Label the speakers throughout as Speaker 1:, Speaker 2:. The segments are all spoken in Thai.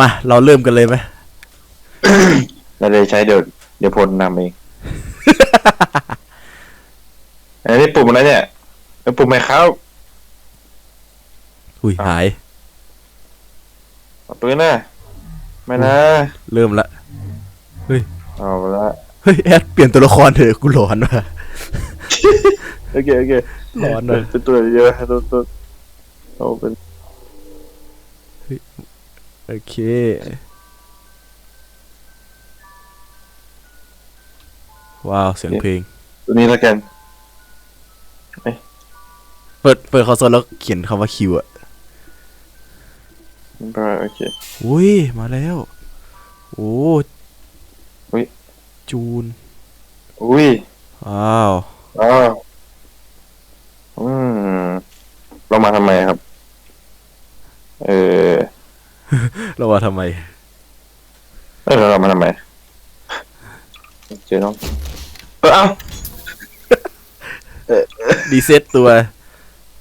Speaker 1: มา เราเริ่มกันเลยไหม
Speaker 2: เราเลยใช้เดี๋ยวเดี๋ยวพลนำเองอันนี้ปุ่มอะไรเนี่ยเป็นปุ่มไหมครับ
Speaker 1: อุ้ยหาย
Speaker 2: เอาปืนนะไม่นะ
Speaker 1: เริ่มละ
Speaker 2: เอาละ
Speaker 1: เฮ้ยแอดเปลี่ยนตัวละครเถอะกูหลอนว่ะ
Speaker 2: โอเคโอเค
Speaker 1: ร้อนเลย
Speaker 2: เป็นตัวเยอะตัวตัวเอาเป็น
Speaker 1: โอเคว้าวเสียงเพลง
Speaker 2: ตัวนี้แล้วกัน
Speaker 1: เปิดเปิดคอนโซลแล้วเขียนคำว่าคิวอะ
Speaker 2: โอเค
Speaker 1: อุ้ยมาแล้ว โอ้
Speaker 2: อุ๊ย
Speaker 1: จูน
Speaker 2: อุ้ย
Speaker 1: ว้าว
Speaker 2: อ๋ออืมเรามาทำไมครับ เออ
Speaker 1: เราว่าทำไม
Speaker 2: เออเรามาทำไมเจอน้องเออเอ้า
Speaker 1: ดีเซ็ตตัว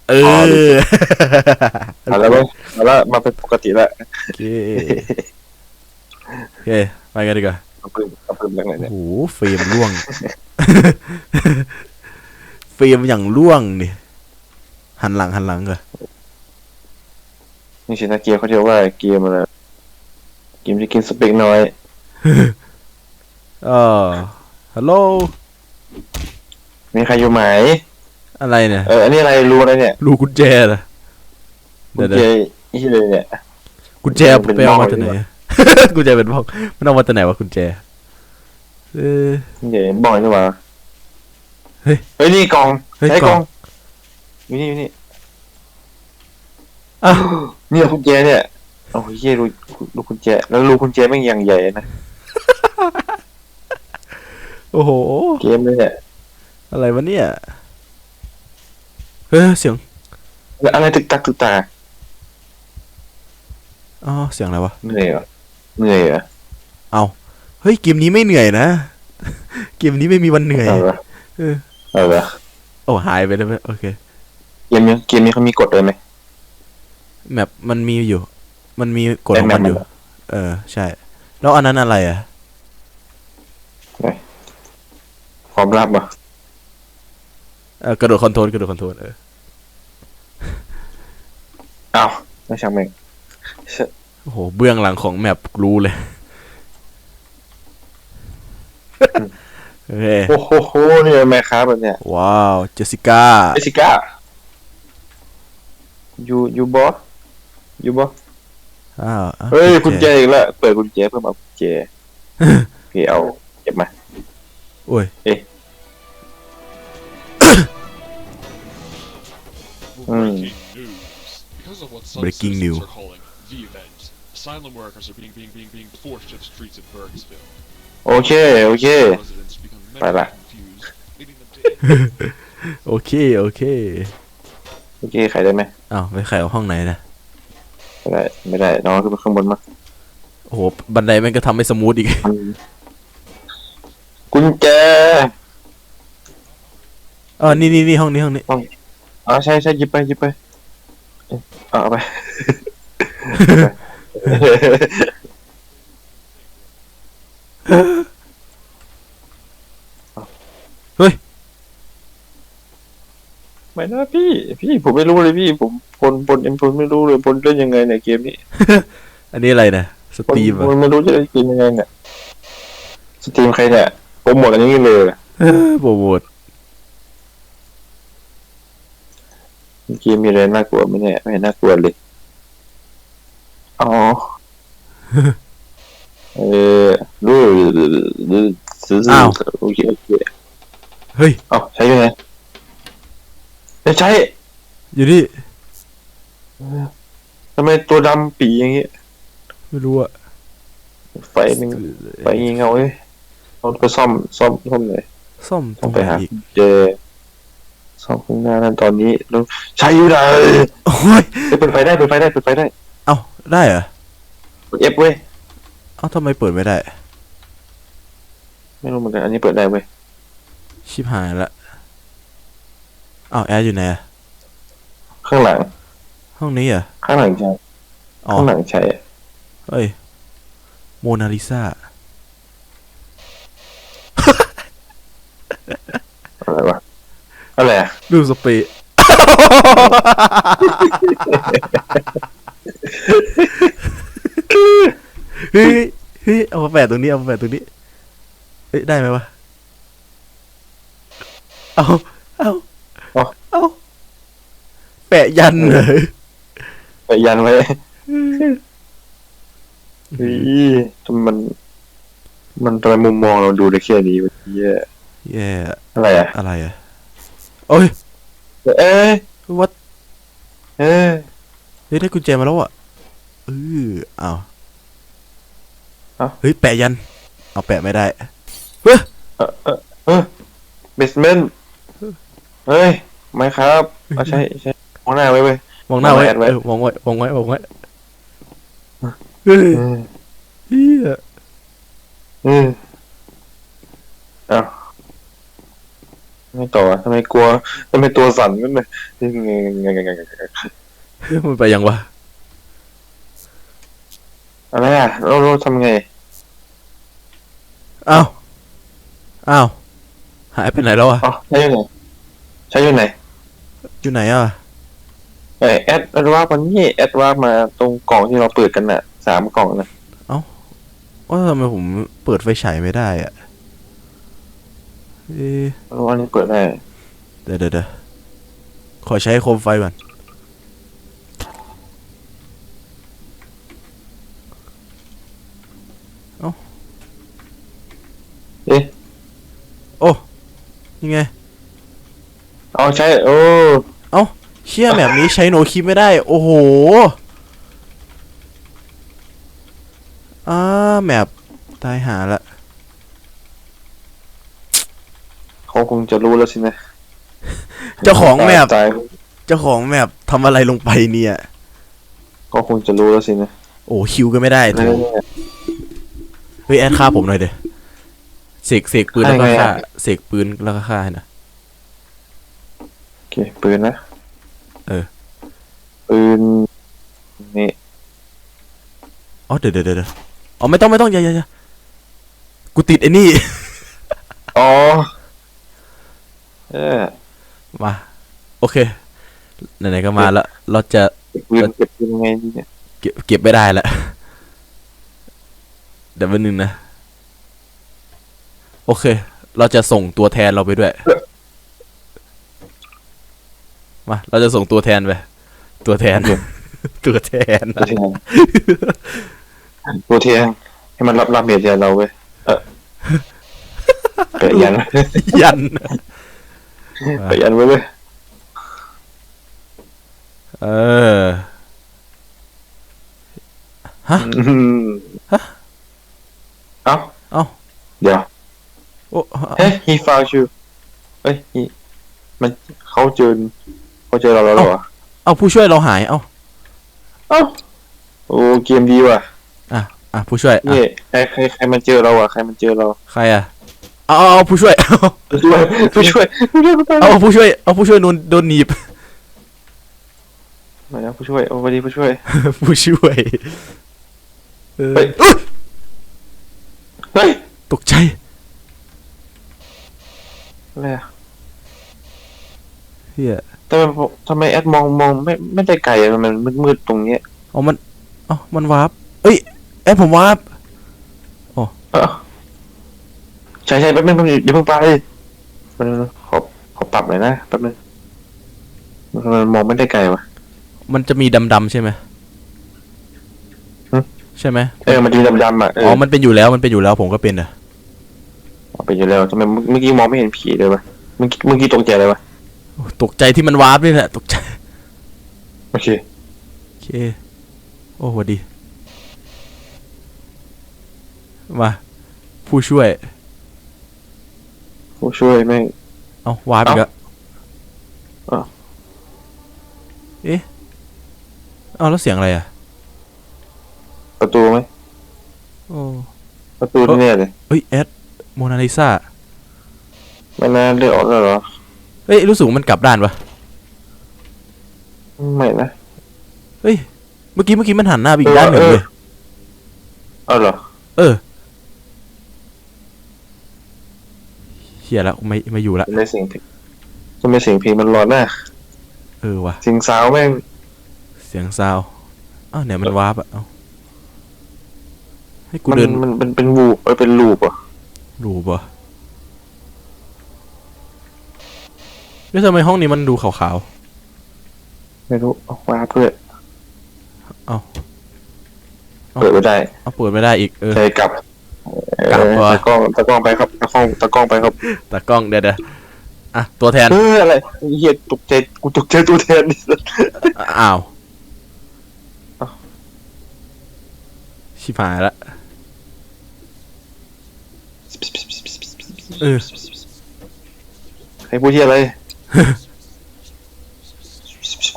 Speaker 1: เออ
Speaker 2: อ
Speaker 1: อ
Speaker 2: เอาแล้วเว้ยเอาแล้วมาเป็นปกติแล้ว
Speaker 1: โอเคโอเคไปกันดีกว่า
Speaker 2: เอาปืนเอาปืนจากไหน
Speaker 1: โอ้
Speaker 2: เนี่ย
Speaker 1: โหเฟรมร่วง เฟรมอย่างร่วงนี่หันหลังหันหลังก่อน
Speaker 2: นี่ชินาเกียร์เขาเรียกว่าเกมอะไรเกมที่กินสเปกน้อย
Speaker 1: เออฮัลโหล
Speaker 2: มีใครอยู่ไหม
Speaker 1: อะไรเนี่ย
Speaker 2: เออ อันนี้อะไรรู้อะไรเนี่ย
Speaker 1: รูกุญแจเหรอ
Speaker 2: กุ
Speaker 1: เดี๋ย
Speaker 2: ญ
Speaker 1: ว
Speaker 2: แจ
Speaker 1: เดี๋ยว
Speaker 2: อีเลยเนี่ย
Speaker 1: กุญแจ
Speaker 2: เป็น
Speaker 1: ไปเอา
Speaker 2: บ้
Speaker 1: มา
Speaker 2: อง
Speaker 1: จากไหน
Speaker 2: ดีกว่า
Speaker 1: กุญแจเป็นบ้องมันเอามาจากไหนวะกุญแจ เออ
Speaker 2: เดี๋ยวบอกดีกว่า
Speaker 1: เฮ้ย
Speaker 2: เฮ้ยนี่กล่อง
Speaker 1: เฮ้ย
Speaker 2: ใช้
Speaker 1: ก
Speaker 2: ก
Speaker 1: ล่
Speaker 2: ล่
Speaker 1: อ
Speaker 2: องงอยู่นี่อยู่นี่
Speaker 1: อ้าว
Speaker 2: เนี่ยกุญแจเนี่ย โอ้ยเย่รูรูกุญแจแล้วรูกุญแจแม่งอย่างใหญ่นะ
Speaker 1: โอ้โห
Speaker 2: เกมเลยเนี่ย
Speaker 1: อะไรวะเนี่ยเออเสียง
Speaker 2: แล้วอะไรตึกตักตึกตา
Speaker 1: อ๋อเสียงอะไรวะ
Speaker 2: เหนื่อยเหรอเหนื่อยเหรอ
Speaker 1: เอาเฮ้ยเกมนี้ไม่เหนื่อยนะ เกมนี้ไม่มีวันเหนื่อย
Speaker 2: เอาเหรอ
Speaker 1: เออ
Speaker 2: เอาเหรอ
Speaker 1: โอ้หายไปแล้วโอเค
Speaker 2: เกมนี้เกมนี้เขามีกฎเลยไหม
Speaker 1: แมปมันมีอยู่ มันมีกฎของมัน
Speaker 2: แต่แมปมัน
Speaker 1: อยู่ เออ ใช่ แล้วอันนั้นอะไรอะ
Speaker 2: ความลับเหรอะ
Speaker 1: เออกระโดดคอนโทรลกระโดดคอนโทรลเออ
Speaker 2: อ้าวไม่ช่างแม่ง
Speaker 1: โอ้โห เบื้องหลังของแมปรู้เลยโอเค
Speaker 2: โอ้โหโหนี่แม่ค้าแบบเนี้ย
Speaker 1: ว้าว เจสสิก้า
Speaker 2: เจสสิก้า อยู่อยู่บออยู่บอ
Speaker 1: อ้าวอ้าว
Speaker 2: เฮ้ยกุญแจอีกแล้วเปิดกุญแจเพิ่มเอากุญแจโอเคเอาเก็บมา
Speaker 1: โอ้ย
Speaker 2: Mm.
Speaker 3: Breaking news. Because of what some
Speaker 1: Breaking
Speaker 3: citizens
Speaker 1: news.
Speaker 3: are calling the event, asylum workers are being being being being forced to the streets of Burksville.
Speaker 2: โอเค โอเค
Speaker 3: Residents become
Speaker 2: Bye bye.
Speaker 3: mentally confused, leading them to
Speaker 1: โอเค โอเค
Speaker 2: โอเคขายได้ไหม
Speaker 1: อ้าวไปขายเอาห้องไหนนะ
Speaker 2: ไม่ได้ไม่ได้น้องขึ้นไปข้างบนมา
Speaker 1: โอ้โหบันไดแม่งก็ทำให้สมูทอีก
Speaker 2: กุญแจ
Speaker 1: อ๋อนี่นี่นี่ห้องนี้ห้องนี้
Speaker 2: อ๋อใช่ใช่หยิบไปหยิบไปเอ้ยเอาเอาไป
Speaker 1: เฮ้ย
Speaker 2: ไม่นะพี่ พี่ผมไม่รู้เลยพี่ ผมปนปนเอ็มปนไม่รู้เลยปนเล่นยังไงเนี่ยเกมนี้
Speaker 1: อันนี้อะไรนะส
Speaker 2: ปน
Speaker 1: ตรีม
Speaker 2: ป
Speaker 1: อะ
Speaker 2: นไม่รู้จะเล่นเกมยังไงเนี่ยสตรีมใครเนี่ยโปรโมทอันนี้เลย
Speaker 1: โปรโมท
Speaker 2: เกมมีอะไรน่ากลัวไหมเนี่ยไม่เห็นน่ากลัวเลยอ๋อเออดูดูซื้อโอเคโอเค
Speaker 1: เฮ้ย
Speaker 2: เอาใช้ยังไง ไม่ใช้
Speaker 1: อยู่นี่
Speaker 2: ทำไมตัวดำปีอย่างงี้
Speaker 1: ไม่รู้อะ
Speaker 2: ไฟมันไฟยิงเอาเว้ยรถก็ซ่อมซ่อมซ่อมเลย
Speaker 1: ซ่อมต
Speaker 2: ต้
Speaker 1: ร
Speaker 2: อง
Speaker 1: ง
Speaker 2: ไป
Speaker 1: ไหน
Speaker 2: หา
Speaker 1: อีก
Speaker 2: เจอซ่อมข้างหน้านั่นตอนนี้ต้องใช้อยู่ไหน
Speaker 1: โอ้ย
Speaker 2: เอ้ยเปิดไฟได้เปิดไฟได้เปิดไฟได้
Speaker 1: เอ้าได้เหรอ
Speaker 2: กด F เว้ย
Speaker 1: เอ้าทำไมเปิดไม่ได้
Speaker 2: ไม่รู้เหมือนกันอันนี้เปิดได้เว้ย
Speaker 1: ชิบหายละ อ้าวแอร์อยู่ไหนอะ
Speaker 2: ข้างหลัง
Speaker 1: ห้องนี้เหรอะ
Speaker 2: ข้างหลังใช่
Speaker 1: อ๋อ
Speaker 2: ข้างหลังใช่
Speaker 1: เฮ้ยโมนาลิซา
Speaker 2: อะไรวะอะไรอะ
Speaker 1: รูปสเปรย์เฮ้ยเฮ้ยเอามาแปะตรงนี้เอามาแปะตรงนี้เฮ้ยได้ไหมวะเอาเอาเอาแปะยันเลย
Speaker 2: ไปยันไว้เฮ้ยทำไมมัน มันทำไมมุมมองเราดูได้แค่นี้วะเหี้ย
Speaker 1: แย่
Speaker 2: อะไรอะ
Speaker 1: อะไรอะโอ้ย
Speaker 2: เอ้ย
Speaker 1: วัด
Speaker 2: เอ้ย
Speaker 1: เฮ้ยได้กุญแจมาแล้วอะเออเอา
Speaker 2: เอ้า
Speaker 1: เฮ้ยแปะยัน เอาแปะไม่ได้
Speaker 2: เออเบสเมนต์เฮ้ย ไม่ครับ เอาใช่ใช่ มองหน้าไว้เว้ย
Speaker 1: มองหน้าไว้
Speaker 2: มองแอดไว้
Speaker 1: เออมองไว้มองไว้มองไว้เฮ้ย
Speaker 2: อืม
Speaker 1: เฮีย
Speaker 2: อืมเอ้าไม่ต่อทำไมกลัวทำไมตัวสั่นกันเลยยังไงยังไงยังไงยังไง
Speaker 1: มันไปยังวะ
Speaker 2: อะไรอะเราเราทำไง
Speaker 1: อ้าวอ้าวหายไปไหนแล้วอะ
Speaker 2: อ๋อใช้อยู่ไหนใช้อยู่ไหน
Speaker 1: อยู่ไหนอะ
Speaker 2: ไอแอดแอดว่ามันนี่แอดว่ามาตรงกล่องที่เราเปิดกันน่ะสามกล่องนะ
Speaker 1: ว่าทำไมผมเปิดไฟฉายไม่ได้อะเอ๊ะ
Speaker 2: เราอันนี้เปิดได้
Speaker 1: เดี๋ยวเดี๋ยวเดี๋ยวขอใช้โคมไฟก่อน
Speaker 2: เอ๊ะ
Speaker 1: โอ้ยังไง
Speaker 2: เอาใช้โอ้
Speaker 1: เชี่ยแบบนี้ใช้โนคิไม่ได้ โอ้โหอ่าแมปตายหาละ
Speaker 2: เขาคงจะรู้แล้วสินะ
Speaker 1: เจ้าของแมป
Speaker 2: ตาย
Speaker 1: เจ้าของแมปทำอะไรลงไปเนี่ย
Speaker 2: ก็คงจะรู้แล้วสินะ
Speaker 1: โอ้คิวก็ไม่ได้โถเฮ้ยแอดฆ่าผมหน่อยเดี๋ยวเสกเสกปืนแล้วก็ฆ่าเสกปืนแล้วก็ฆ่าให้นะ
Speaker 2: โอเคปืนนะ
Speaker 1: เออ
Speaker 2: ปืนนี่
Speaker 1: อ๋อเดี๋ยวเดี๋ยวเดี๋ยวอ๋อไม่ต้องไม่ต้องอย่าอย่าอย่ากูติดไอ้นี่
Speaker 2: อ๋อเออ
Speaker 1: มา โอเคไหนๆก็มาแล้ว เราจะ
Speaker 2: เก็บปืนเก็บปืนยังไงดีเนี่ย
Speaker 1: เก็บเก็บไม่ได้แล้วเดี๋ยวแป๊บนึงนะ โอเค เราจะส่งตัวแทนเราไปด้วย มาเราจะส่งตัวแทนไป ตัวแทน ตัวแทน
Speaker 2: ตัวเทียงตัวเทียงให้มันรับรับเมียแทนเราเว้ยเออแปะยัน
Speaker 1: ยัน
Speaker 2: แปะยันไว้เลย
Speaker 1: เออฮะ
Speaker 2: อืมเอ้า
Speaker 1: เอ้า
Speaker 2: เดี๋ยว
Speaker 1: โอ้
Speaker 2: เฮ้ย he found you เฮ้ย he มันเขาเจอ เขาเจอเราแล้วเหรอ
Speaker 1: เอาผู้ช่วยเราหายเอา
Speaker 2: เอ้าโอ้เกมดีว่ะ
Speaker 1: อะอะผู้ช่วยอะ
Speaker 2: นี่ใครใครใครมันเจอเราอะใครมันเจอเรา
Speaker 1: ใครอะเอาเอาเอาผู้ช่วยเอา
Speaker 2: ผู้ช่วยผู้ช่วยผู้ช่วยผู้ช่วย
Speaker 1: เอาผู้ช่วยเอาผู้ช่วยโดนโดนหนีบ
Speaker 2: มาแล้วผู้ช่วยโอ้สวัสดีผู้ช่วย
Speaker 1: ผู้ช่วยเออ
Speaker 2: เฮ้ย
Speaker 1: อุ๊ย
Speaker 2: เฮ้ย
Speaker 1: ตกใจ
Speaker 2: อะไรอะ
Speaker 1: เฮีย
Speaker 2: ทำไมผมทำไมแอดมองมองไม่ไม่ได้ไกลอะมันมืดมืดๆตรงเนี้ย
Speaker 1: เอามันเอามันวาร์ปเอ้ยแอปผมวาร์ป
Speaker 2: เอ้าใช่ใช่แป๊บนึงแป๊บนึงอย่าเพิ่งไปแป๊บนึงขอขอปรับหน่อยนะแป๊บนึงมันมันมองไม่ได้ไกลวะ
Speaker 1: มันจะมีดำๆใช่ไหม
Speaker 2: หึ
Speaker 1: ใช่ไหม
Speaker 2: เออมันดีดำๆอะเอ
Speaker 1: อ๋
Speaker 2: อ
Speaker 1: อมันเป็นอยู่แล้วมันเป็นอยู่แล้วผมก็เป็นอะ
Speaker 2: เอาไปอยู่แล้วทำไมเมื่อกี้มองไม่เห็นผีเลยวะเมื่อกี้เมื่อกี้ตกใจเลยวะ
Speaker 1: โอ้ ตกใจที่มันวาร์ปนี่แหละ ตกใจ
Speaker 2: โอเค
Speaker 1: โอเค โอ้สวัสดี มา ผู้ช่วย
Speaker 2: ผู้ช่วยแม่ง
Speaker 1: เอาวาร์ปอีกแล้ว
Speaker 2: เอ้า
Speaker 1: เอ๊ะเอาแล้วเสียงอะไรอะ
Speaker 2: ประตูไหม
Speaker 1: โอ้
Speaker 2: ประตูแน่เลย
Speaker 1: เฮ้ยแอดโมนาลิซา
Speaker 2: ไม่น่าเลือกออกแล้วเหรอ
Speaker 1: เฮ้ยรู้สึกมันกลับด้านปะ
Speaker 2: ไม่นะ
Speaker 1: เฮ้ยเมื่อกี้เมื่อกี้มันหันหน้าไปอีกด้านหนึ่ง
Speaker 2: เล
Speaker 1: ย
Speaker 2: เอาเหรอ
Speaker 1: เออเฮียละไม่ไม่อยู่ละ
Speaker 2: ไม่เสียงเพลงก็ไม่เสียงพีมันร้อนมาก
Speaker 1: เออวะ
Speaker 2: เสียงสาวแม่ง
Speaker 1: เสียงสาวอ้าวเนี่ยมันวาร์ปอะให้กูเดิน
Speaker 2: มันมันเป็นวูเออเป็นรูปอะ
Speaker 1: รูปอะ แล้วทำไมห้องนี้มันดูขาว
Speaker 2: ไม่รู้เอาวาร์ปด้วย
Speaker 1: เอ้า เอ้า
Speaker 2: เปิดไม่ได้
Speaker 1: ๆเอาเปิดไม่ได้อีก เออ
Speaker 2: ใช่กลับ
Speaker 1: กลับ
Speaker 2: เออ
Speaker 1: วะ
Speaker 2: ตะกล้องตะกล้องไปครับตะกล้องตะกล้องไปครับ
Speaker 1: ตากล้องเดี๋ยวเดี๋ยวอะ ตัวแทน
Speaker 2: เอออะไรเฮียตกใจกูตกใจตัวแทนนี่
Speaker 1: อ้าว
Speaker 2: เอ้า
Speaker 1: ชิบหายละ เออ
Speaker 2: ให้พูดที่อะไร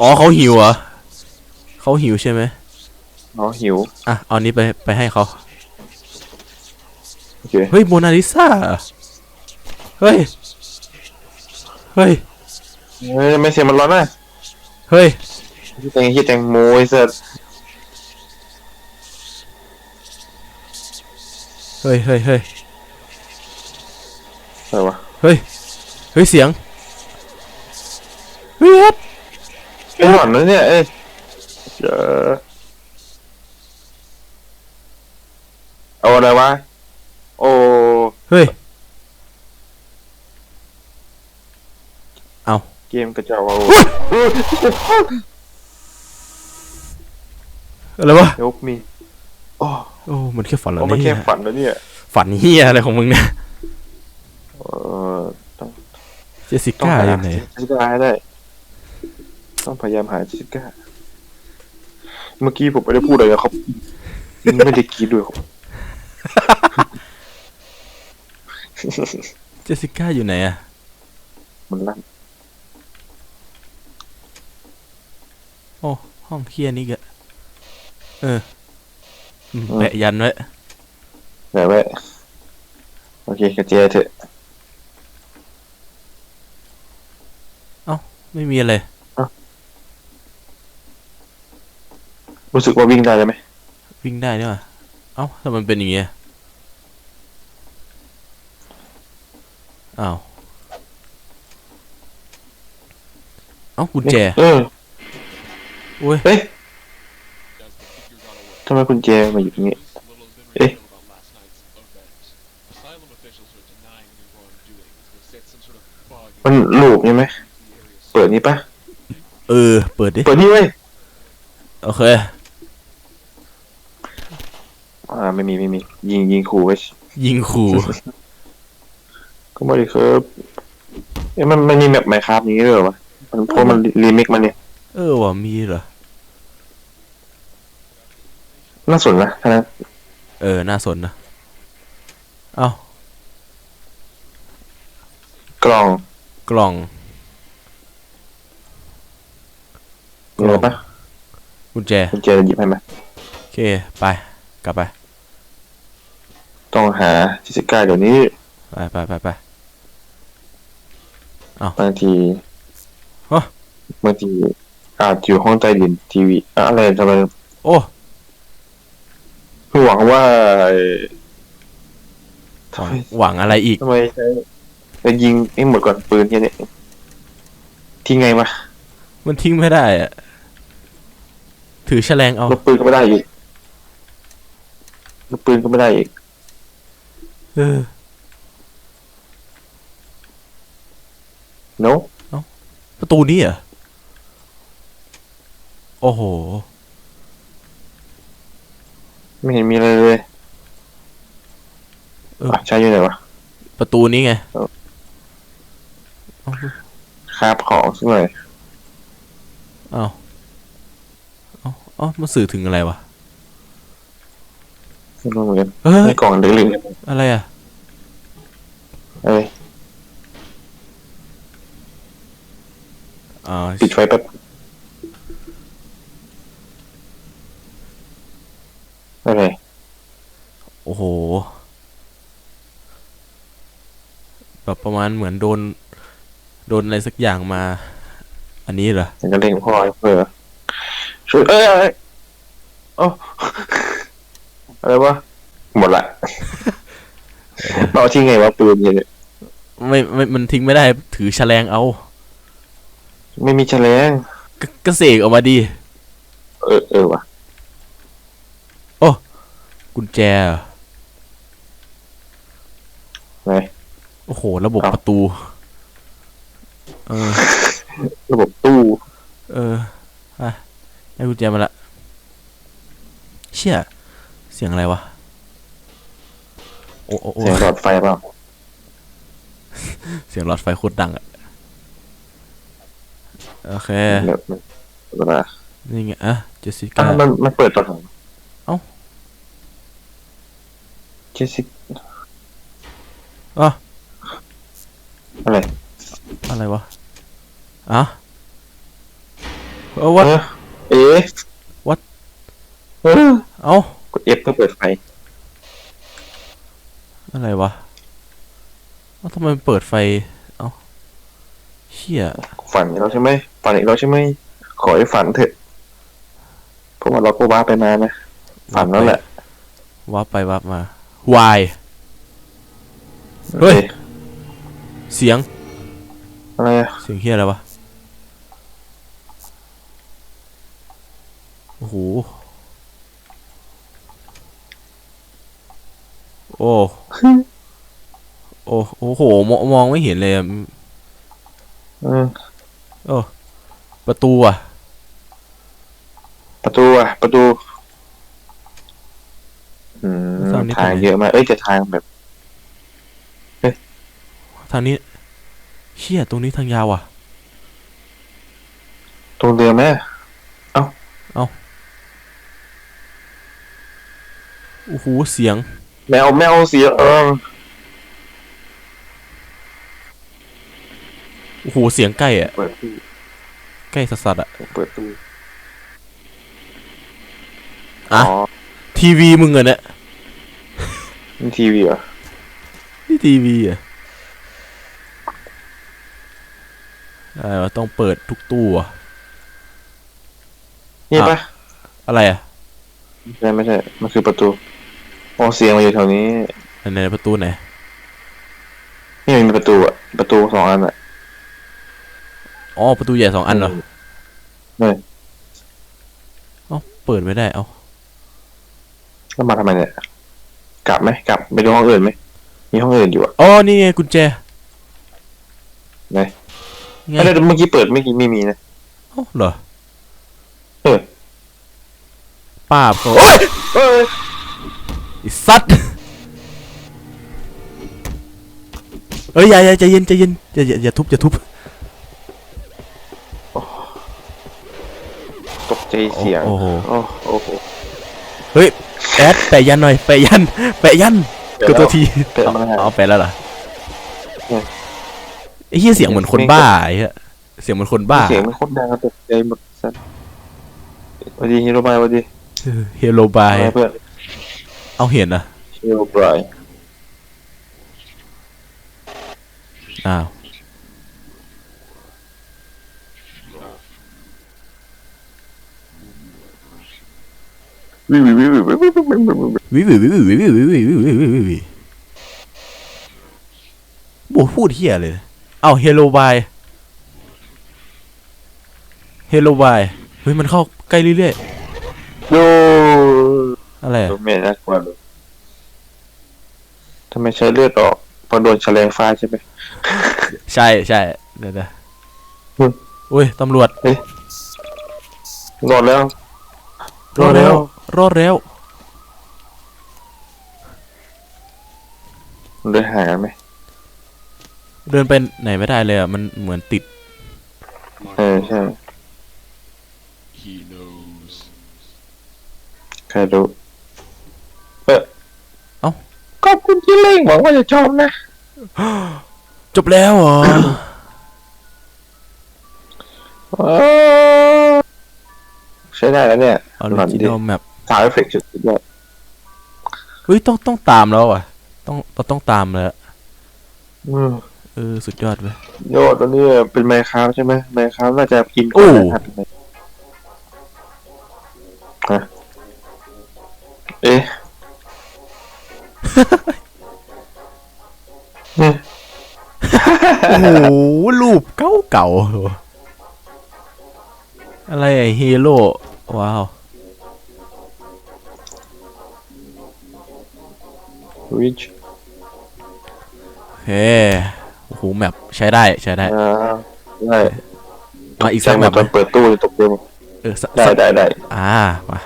Speaker 1: อ๋อเขาหิวเหรอเขาหิวใช่ไหม
Speaker 2: อ๋อหิว
Speaker 1: อะเอานี้ไปไปให้เขา
Speaker 2: โอเค
Speaker 1: เฮ้ยโมนาลิซาเฮ้ยเฮ้ย
Speaker 2: เฮ้ยไม่เสียงมันร้อนนะ
Speaker 1: เฮ้ย
Speaker 2: ที่แตงที่แตงโมไอ้สัส
Speaker 1: เฮ้ยเฮ้ยเฮ้ย
Speaker 2: อะไรวะ
Speaker 1: เฮ้ยเฮ้ยเสียง เฮ้ย
Speaker 2: เป็นหลอนนะเนี่ยเอ้ยเจอเอาอะไรวะ โอ้
Speaker 1: เฮ้ย
Speaker 2: เกมกระจอกเอา
Speaker 1: อะไรวะ
Speaker 2: ยกมีโอ้
Speaker 1: โอ้มันแค่ฝันเหรอ
Speaker 2: ก็ไม่แค่
Speaker 1: เนี่ย
Speaker 2: ฝันนะเนี่ย
Speaker 1: ฝันเฮียอะไรของมึงเนี่ย
Speaker 2: เออต้อง
Speaker 1: เจสสิ
Speaker 2: ต้อง
Speaker 1: ก้า
Speaker 2: หา
Speaker 1: อยู่ไหน
Speaker 2: เจสสิก้าให้ได้ ต้องพยายามหาเจสสิก้า เมื่อกี้ผมไม่ได้พูดอะไรนะครับ ไม่ได้กรีดด้วยครับ
Speaker 1: เจสสิก้าอยู่ไหนอะ
Speaker 2: มันลั่น
Speaker 1: โอ้ห้องเฮียนี่กะเอออืมแปะยันไว้
Speaker 2: แต่ว่าโอเคกระเจยเถอะ
Speaker 1: ไม่มีอะไร
Speaker 2: รู้สึกว่าวิ่งได้เลยไหม
Speaker 1: วิ่งได้เนี่ยว่ะเอ้าถ้ามันเป็นอย่างเงี้ยอ้าวเอ้ากุญแจ
Speaker 2: เออ
Speaker 1: โอ้ย
Speaker 2: เฮ้ย
Speaker 3: Does the figure got away?
Speaker 2: ทำไมคุณเจมาอยู่ตรงนี้
Speaker 3: Little has been
Speaker 2: Eh?
Speaker 3: revealed about last night's event. Asylum officials are denying any wrongdoing. They said some sort of bug
Speaker 2: มันลูกใช่ไหม
Speaker 3: into the area
Speaker 2: เปิดนี้ปะ
Speaker 1: เออ เปิดดิ
Speaker 2: เปิดนี่เว้ย
Speaker 1: โอเค
Speaker 2: อ่าไม่มีไม่มี ยิงยิงขู่ไว้
Speaker 1: ยิงขู่
Speaker 2: ก็ไม่ได้ครับเอ้ยมันมันมีแบบไมครับนี้ด้วยเหรอวะมันเพราะมันรีมิกมันเนี่ย
Speaker 1: เออว่ะมีเหรอ
Speaker 2: น่าสนนะท่านั้น
Speaker 1: เออ น่าสนนะ เอ้าก
Speaker 2: ล่อง
Speaker 1: กล่อง
Speaker 2: มีอะไรปะ
Speaker 1: กุญแจ
Speaker 2: คุณเจหยิบให้ไหม
Speaker 1: โอเค ไป กลับไป
Speaker 2: ต้องหาจิสก้าเดี๋ยวนี้
Speaker 1: ไปไปไปไป
Speaker 2: บางที
Speaker 1: ฮะ
Speaker 2: บางทีอาจอยู่ห้องใต้ดินทีวีอะอะไรทำไม
Speaker 1: โอ้
Speaker 2: หวังว่าเอ่อ
Speaker 1: หวังหวังอะไรอีก
Speaker 2: ทำไมใช้จะยิงให้หมดก่อนปืนแค่นี้ทิ้งไงวะ
Speaker 1: มันทิ้งไม่ได้อะถือแฉลงเอา
Speaker 2: ลบปืนก็ไม่ได้อีกลบปืนก็ไม่ได้อีก
Speaker 1: เออ
Speaker 2: โน
Speaker 1: ประตูนี้เหรอะโอ้โห
Speaker 2: ไม่เห็นมีอะไรเลย
Speaker 1: เออ
Speaker 2: อะใช้อยู่ไหนวะ
Speaker 1: ประตูนี้ไง
Speaker 2: เออ
Speaker 1: เอ้า
Speaker 2: คาบของสักหน่อย
Speaker 1: เอ้าเอ้าเอ้ามันสื่อถึงอะไรวะ
Speaker 2: ไม่รู้เหมือนกัน
Speaker 1: เฮ้ย
Speaker 2: ในกล่องเล็ก
Speaker 1: อะไรอะ
Speaker 2: ๆเอ้ย
Speaker 1: อ่า
Speaker 2: ปิดไฟแป๊บอะไร
Speaker 1: โอ้โห แบบประมาณเหมือนโดน โดนอะไรสักอย่างมา อันนี้เหรอ
Speaker 2: มันก็เล่งพ่อเพื่อช่วยเอ้ยอะไรโอ้ อะไรวะหมดละ เราที่ไงวะปืนเนี่ย
Speaker 1: ไม่ไม่มันทิ้งไม่ได้ถือแฉลงเอา
Speaker 2: ไม่มีแฉลง
Speaker 1: กก็เสกออกมาดี
Speaker 2: เออเออว่ะ
Speaker 1: กุญแจเหรอ
Speaker 2: ไหน
Speaker 1: โอ้โห ระบบ
Speaker 2: เอ้า
Speaker 1: ประตู เออ
Speaker 2: ระบบตู้
Speaker 1: เอออะให้กุญแจมาละ เชี่ย เสียงอะไรวะ โอ้โอ้โอ้
Speaker 2: เสียงหลอดไฟเปล่า
Speaker 1: เสียงหลอดไฟโคตรดังอะโอเค
Speaker 2: เดี๋ยวมันเวลา
Speaker 1: นี่ไงอะเจสสิ
Speaker 2: อะ
Speaker 1: ก้า
Speaker 2: มันมันเปิดตอนไหน
Speaker 1: เอ้า
Speaker 2: เจสสิ
Speaker 1: อ๋อ
Speaker 2: อะไร
Speaker 1: อะไรวะอะเออวัด
Speaker 2: เออเอ๊ะ
Speaker 1: What?
Speaker 2: เออ
Speaker 1: เอ้าก
Speaker 2: ด F เพื่อเปิดไฟ
Speaker 1: อะไรวะเอ้าทำไมมันเปิดไฟ เอ้าเชี่ย
Speaker 2: ฝันอีกแล้วใช่ไหมฝันอีกแล้วใช่ไหมขอให้ฝันเถอะเพราะว่าเราก็ว้าไปนานนะฝันแล้วแหละ
Speaker 1: วับไปวับมาวายเฮ้ย เสียง
Speaker 2: อะไรอะ
Speaker 1: เสียงเฮียอะไรวะ โอ้โห โอ้ โอ้โอ้โหมองมองไม่เห็นเลยอะ
Speaker 2: เออ
Speaker 1: เออประตูอะ
Speaker 2: ประตูอะประตู อืม
Speaker 1: ทางนี้
Speaker 2: ทาง
Speaker 1: ไปไหน
Speaker 2: เยอะมาก เอ้ยจะทางแบบ
Speaker 1: ทางนี้เชี่ยตรงนี้ทางยาวอะ
Speaker 2: ตรงเรือไหม
Speaker 1: โอ้โหเสียง
Speaker 2: แมวแมวเสียเออ
Speaker 1: โอ้โหเสียงใกล้อะ
Speaker 2: เปิดตู้
Speaker 1: ใกล้สัสๆอะ
Speaker 2: เปิดตู้
Speaker 1: อะทีวีมึงเหรอเนี่ย
Speaker 2: นี่ทีวีเหรอ
Speaker 1: นี่ทีวีอะอะไรวะต้องเปิดทุกตู้อะ
Speaker 2: นี่ปะ
Speaker 1: อะไรอะ
Speaker 2: ไม่ใช่ไม่ใช่ มันคือประตูอ๋อเสียงมาอยู่แถวนี้
Speaker 1: ไหนๆประตูไหน
Speaker 2: นี่มันมีประตูอะประตูสองอันอะ
Speaker 1: อ๋อประตูใหญ่สองอันเหรอ
Speaker 2: เออ
Speaker 1: เอ้าเปิดไม่ได้เอ้า
Speaker 2: แล้วมาทำไมเนี่ย กลับไหมกลับไปดูห้องอื่นไหมมีห้องอื่นอยู่อะ
Speaker 1: อ๋อนี่ไงกุญแจ
Speaker 2: ไหน
Speaker 1: ไง
Speaker 2: เอ้ยแต่เมื่อกี้เปิดเมื่อกี้ไม่มีนะ
Speaker 1: เอ้าเหรอ
Speaker 2: เออ
Speaker 1: ป้าบเขา
Speaker 2: โอ้ยเอ้ย
Speaker 1: ไอ้สัตว์เอ้ยอย่าอย่าใจเย็นใจเย็นอย่าอย่าอย่าทุบอย่าทุบ
Speaker 2: ตกใจเสียง
Speaker 1: โอ้โห
Speaker 2: โอ้โอ้โห
Speaker 1: เฮ้ยแอดแปะยันหน่อยแปะยันแปะยันกดตัวที
Speaker 2: แปะมาแล้ว
Speaker 1: เอาแปะแล้วเหรอ
Speaker 2: เนี่ย
Speaker 1: ไอ้เหี้ยเสียงเหมือนคนบ้าไอ้เหี้ยเสียงเหมือนคนบ้า
Speaker 2: เสียงมันโคตรดังอะตกใจหมดสัสสวัสดีฮีโร่บายสวัสดี
Speaker 1: เฮโลบาย
Speaker 2: เพื่อน
Speaker 1: เอาเห็นนะ
Speaker 2: ฮีโร่บาย
Speaker 1: อ้าว
Speaker 2: วิววิววิววิววิววิววิววิว
Speaker 1: วิววิววิววิววิววิววิววิววิววิววิวโบพูดเฮียเลย เอาเฮโลบาย เฮโลบาย เฮ้ย มันเข้าใกล้เรื่อย
Speaker 2: ดู
Speaker 1: ๆอะไรอะ
Speaker 2: ดูเมย์น่ากลัวเลยทำไมใช้เลือดออกเพอโดนแฉลงฟ้าใช่ไหม
Speaker 1: ใช่ใช่เดี๋ยวเดี๋ยว
Speaker 2: อืม
Speaker 1: อุ้ยตำรวจ
Speaker 2: รอดแล้ว
Speaker 1: รอดแล้ว รอดแล้ว
Speaker 2: มันเลยหายกันไหม
Speaker 1: เดินไปไหนไม่ได้เลยอะ มันเหมือนติด
Speaker 2: เออใช่
Speaker 3: He knows.
Speaker 2: ใครรู้เออ
Speaker 1: เอ้า
Speaker 2: ขอบคุณที่เล่งหวังว่าจะชอบนะ
Speaker 1: จบแล้วเหรอ
Speaker 2: เออใช้ได้แล้วเนี่ย
Speaker 1: ออ
Speaker 2: หลอน
Speaker 1: ริจิ
Speaker 2: ดิ
Speaker 1: นอลแมป
Speaker 2: สาวเอฟเฟกต์สุดยอด
Speaker 1: เฮ้ยต้องต้องตามแล้วอะ ต้องเราต้องตามแล้ว
Speaker 2: อืม
Speaker 1: เออสุดยอดเว้ย
Speaker 2: ยอดตัวนี้เป็นไมค์คราฟใช่ไหมไมค์คราฟน่าจะกิน
Speaker 1: โอ้
Speaker 2: ก่อนนะครับฮะเอ๊ะเนี่ย
Speaker 1: โหรูปเก่าเก่าๆอะไรไอฮีโร่ว้าว
Speaker 2: วิช
Speaker 1: โอเคโอ้โหแมปใช้ได้ใช้ได้
Speaker 2: อ่าได้
Speaker 1: มาอีก
Speaker 2: ใช่
Speaker 1: สัก
Speaker 2: ไห
Speaker 1: แม
Speaker 2: ม
Speaker 1: ป
Speaker 2: ต
Speaker 1: ไหม
Speaker 2: อนเปิดตู้เลยตกเกม
Speaker 1: เออสัก
Speaker 2: ได้
Speaker 1: สัก
Speaker 2: ได้ได้
Speaker 1: อ่ามา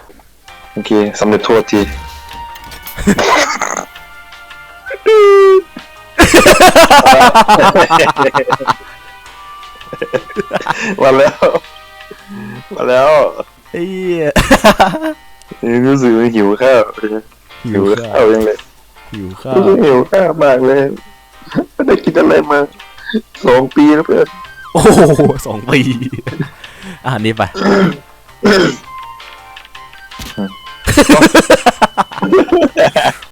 Speaker 2: โอเคสำเร็จทั่วทีมาแล้ว มาแล้ว
Speaker 1: เอ้ย
Speaker 2: นี่รู้สึกว่าหิวข้าว
Speaker 1: หิ
Speaker 2: หิ
Speaker 1: ว
Speaker 2: ว
Speaker 1: ข้า
Speaker 2: ข้าววยังเลย
Speaker 1: หิวข้าว
Speaker 2: รู้สึกหิวข้าวมากเลยไม่ได้กินอะไรมาสองปีแล้วเพื่อน
Speaker 1: โอ้โหสองปี อ่านี่ไป